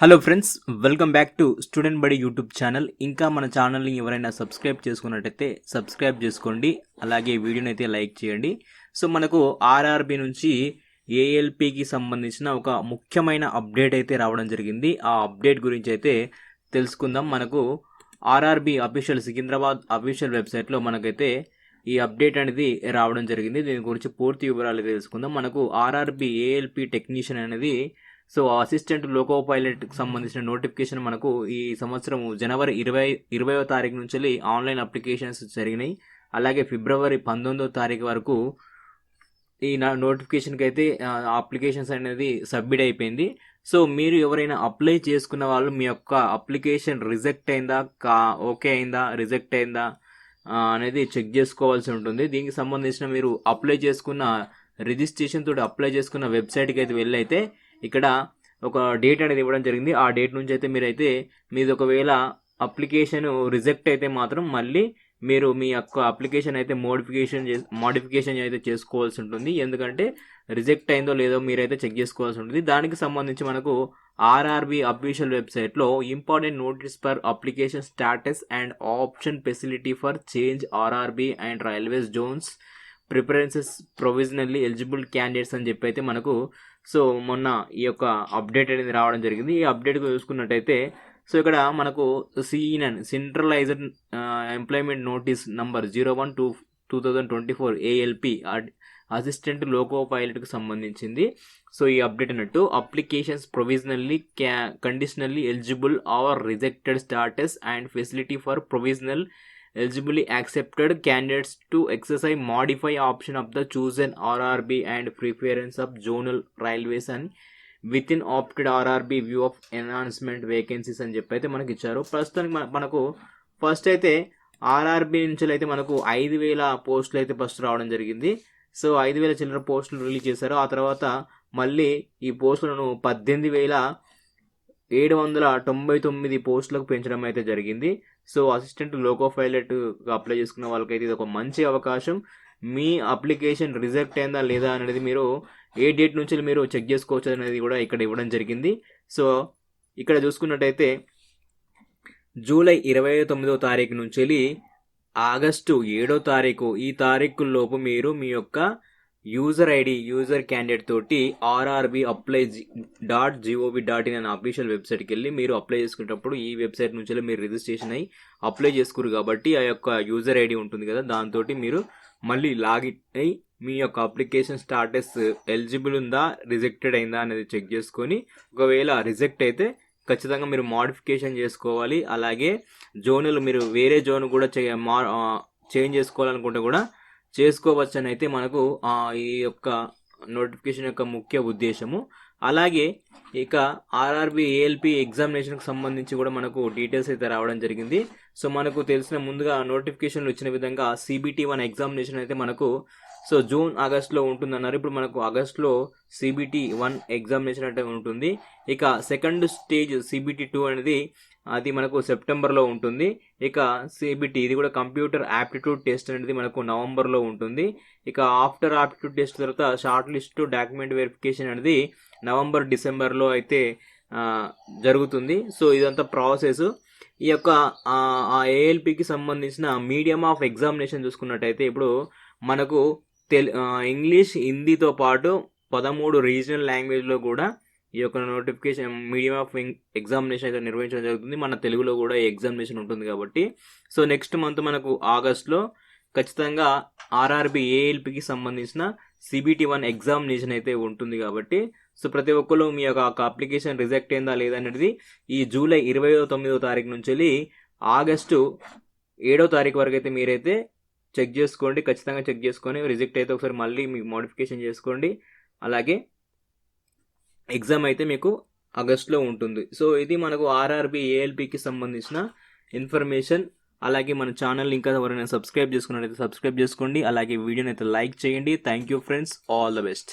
Hello friends welcome back to student Badi YouTube channel ఇంకా మన ఛానల్ని ఎవరైనా సబ్స్క్రైబ్ చేసుకున్నట్టయితే సబ్స్క్రైబ్ చేసుకోండి. అలాగే వీడియోని అయితే లైక్ చేయండి. సో మనకు ఆర్ఆర్బి నుంచి ఏఎల్పికి సంబంధించిన ఒక ముఖ్యమైన అప్డేట్ అయితే రావడం జరిగింది. ఆ అప్డేట్ గురించి అయితే తెలుసుకుందాం. మనకు ఆర్ఆర్బి అఫీషియల్ సికింద్రాబాద్ అఫీషియల్ వెబ్సైట్లో మనకైతే ఈ అప్డేట్ అనేది రావడం జరిగింది. దీని గురించి పూర్తి వివరాలు తెలుసుకుందాం. మనకు ఆర్ఆర్బి ఏఎల్పి టెక్నీషియన్ అనేది సో అసిస్టెంట్ లోకో పైలట్కి సంబంధించిన నోటిఫికేషన్ మనకు ఈ సంవత్సరం జనవరి ఇరవై ఇరవయో తారీఖు నుంచి ఆన్లైన్ అప్లికేషన్స్ జరిగినాయి. అలాగే ఫిబ్రవరి పంతొమ్మిదో తారీఖు వరకు ఈ నా నోటిఫికేషన్కి అయితే అప్లికేషన్స్ అనేది సబ్మిట్ అయిపోయింది. సో మీరు ఎవరైనా అప్లై చేసుకున్న వాళ్ళు మీ యొక్క అప్లికేషన్ రిజెక్ట్ అయిందా కా ఓకే అయిందా రిజెక్ట్ అయిందా అనేది చెక్ చేసుకోవాల్సి ఉంటుంది. దీనికి సంబంధించిన మీరు అప్లై చేసుకున్న రిజిస్ట్రేషన్ తోటి అప్లై చేసుకున్న వెబ్సైట్కి అయితే వెళ్ళైతే ఇక్కడ ఒక డేట్ అనేది ఇవ్వడం జరిగింది. ఆ డేట్ నుంచి అయితే మీరైతే మీది ఒకవేళ అప్లికేషన్ రిజెక్ట్ అయితే మాత్రం మళ్ళీ మీరు మీ యొక్క అప్లికేషన్ అయితే మోడిఫికేషన్ మోడిఫికేషన్ అయితే చేసుకోవాల్సి ఉంటుంది. ఎందుకంటే రిజెక్ట్ అయిందో లేదో మీరైతే చెక్ చేసుకోవాల్సి ఉంటుంది. దానికి సంబంధించి మనకు ఆర్ఆర్బి అఫీషియల్ వెబ్సైట్లో important notice for application status and option facility for change RRB and railways zones preferences provisionally eligible candidates అని చెప్పి అయితే మనకు సో మొన్న ఈ యొక్క అప్డేట్ అనేది రావడం జరిగింది. ఈ అప్డేట్ చూసుకున్నట్టయితే సో ఇక్కడ మనకు CEN centralised employment notice number zero one two two thousand twenty four ALP assistant loco పైలట్కి సంబంధించింది. సో ఈ అప్డేట్ అన్నట్టు అప్లికేషన్స్ ప్రొవిజనల్లీ క్యా conditionally eligible or rejected status and facility for provisional eligibly accepted candidates to exercise modify option of the chosen RRB and preference of zonal railways అని with in opted RRB view of enhancement vacancies అని చెప్పి అయితే మనకి ఇచ్చారు. ప్రస్తుతానికి మన- మనకు first అయితే ఆర్ఆర్బి నుంచి అయితే మనకు ఐదు వేల పోస్టులు అయితే ఫస్ట్ రావడం జరిగింది. సో ఐదు వేల చిల్లర పోస్టులు రిలీజ్ చేశారు. ఆ తర్వాత మళ్ళీ ఈ పోస్టులను పద్దెనిమిది వేల ఏడు వందల తొంభై తొమ్మిది పోస్టులకు పెంచడం అయితే జరిగింది. So assistant loco pilot apply చేసుకున్న వాళ్ళకైతే ఇది ఒక మంచి అవకాశం. మీ అప్లికేషన్ రిజెక్ట్ అయిందా లేదా అనేది మీరు ఏ డేట్ నుంచి మీరు చెక్ చేసుకోవచ్చు అనేది కూడా ఇక్కడ ఇవ్వడం జరిగింది. సో ఇక్కడ చూసుకున్నట్టయితే జూలై ఇరవై తొమ్మిదో తారీఖు నుంచి వెళ్ళి ఆగస్టు ఏడో తారీఖు ఈ తారీఖు లోపు మీరు మీ యొక్క యూజర్ ఐడి యూజర్ క్యాండిడేట్ తోటి RRB apply dot gov dot in అనే అఫీషియల్ వెబ్సైట్కి వెళ్ళి మీరు అప్లై చేసుకునేటప్పుడు ఈ వెబ్సైట్ నుంచి మీరు రిజిస్ట్రేషన్ అయ్యి అప్లై చేసుకురు కాబట్టి ఆ యొక్క యూజర్ ఐడి ఉంటుంది కదా దాంతో మీరు మళ్ళీ లాగిన్ అయ్యి మీ యొక్క అప్లికేషన్ స్టాటస్ ఎలిజిబుల్ ఉందా రిజెక్టెడ్ అయిందా అనేది చెక్ చేసుకొని ఒకవేళ రిజెక్ట్ అయితే ఖచ్చితంగా మీరు మాడిఫికేషన్ చేసుకోవాలి. అలాగే జోనులు మీరు వేరే జోన్ కూడా చే మా చేంజ్ చేసుకోవాలనుకుంటే కూడా చేసుకోవచ్చు అని అయితే మనకు ఆ, ఈ యొక్క నోటిఫికేషన్ యొక్క ముఖ్య ఉద్దేశము. అలాగే ఇక ఆర్ఆర్బి ఏఎల్పి ఎగ్జామినేషన్కి సంబంధించి కూడా మనకు డీటెయిల్స్ అయితే రావడం జరిగింది. సో మనకు తెలిసిన ముందుగా నోటిఫికేషన్లు వచ్చిన విధంగా సిబిటి వన్ ఎగ్జామినేషన్ అయితే మనకు సో జూన్ ఆగస్ట్లో ఉంటుందన్నారు. ఇప్పుడు మనకు ఆగస్ట్లో సిబిటి వన్ ఎగ్జామినేషన్ అంటే ఉంటుంది. ఇక సెకండ్ స్టేజ్ సిబిటి టూ అనేది అది మనకు సెప్టెంబర్లో ఉంటుంది. ఇక సిబిటి ఇది కూడా కంప్యూటర్ యాప్టిట్యూడ్ టెస్ట్ అనేది మనకు నవంబర్లో ఉంటుంది. ఇక ఆఫ్టర్ ఆప్టిట్యూడ్ టెస్ట్ తర్వాత షార్ట్ లిస్ట్ డాక్యుమెంట్ వెరిఫికేషన్ అనేది నవంబర్ డిసెంబర్లో అయితే జరుగుతుంది. సో ఇదంతా ప్రాసెస్. ఈ యొక్క ఆ ఏఎల్పికి సంబంధించిన మీడియం ఆఫ్ ఎగ్జామినేషన్ చూసుకున్నట్టయితే ఇప్పుడు మనకు తెలు ఇంగ్లీష్ హిందీతో పాటు పదమూడు రీజనల్ లాంగ్వేజ్లో కూడా ఈ యొక్క నోటిఫికేషన్ మీడియం ఆఫ్ ఎగ్జామినేషన్ అయితే నిర్వహించడం జరుగుతుంది. మన తెలుగులో కూడా ఎగ్జామినేషన్ ఉంటుంది కాబట్టి. సో నెక్స్ట్ మంత్ మనకు ఆగస్ట్లో ఖచ్చితంగా ఆర్ఆర్బి ఏఎల్పికి సంబంధించిన సిబిటి వన్ ఎగ్జామినేషన్ అయితే ఉంటుంది కాబట్టి. సో ప్రతి ఒక్కరు మీ యొక్క అప్లికేషన్ రిజెక్ట్ అయిందా లేదా అనేది ఈ జూలై ఇరవై తొమ్మిదో తారీఖు నుంచి వెళ్ళి ఆగస్టు ఏడో తారీఖు వరకు అయితే మీరైతే చెక్ చేసుకోండి ఖచ్చితంగా చెక్ చేసుకొని రిజెక్ట్ అయితే ఒకసారి మళ్ళీ మీకు మోడిఫికేషన్ చేసుకోండి. అలాగే ఎగ్జామ్ అయితే మీకు ఆగస్ట్లో ఉంటుంది. సో ఇది మనకు ఆర్ఆర్బి ఏఎల్పికి సంబంధించిన ఇన్ఫర్మేషన్. అలాగే మన ఛానల్ ఇంకా ఎవరైనా సబ్స్క్రైబ్ చేసుకున్నట్లయితే సబ్స్క్రైబ్ చేసుకోండి. అలాగే వీడియోని అయితే లైక్ చేయండి. Thank you friends. All the best.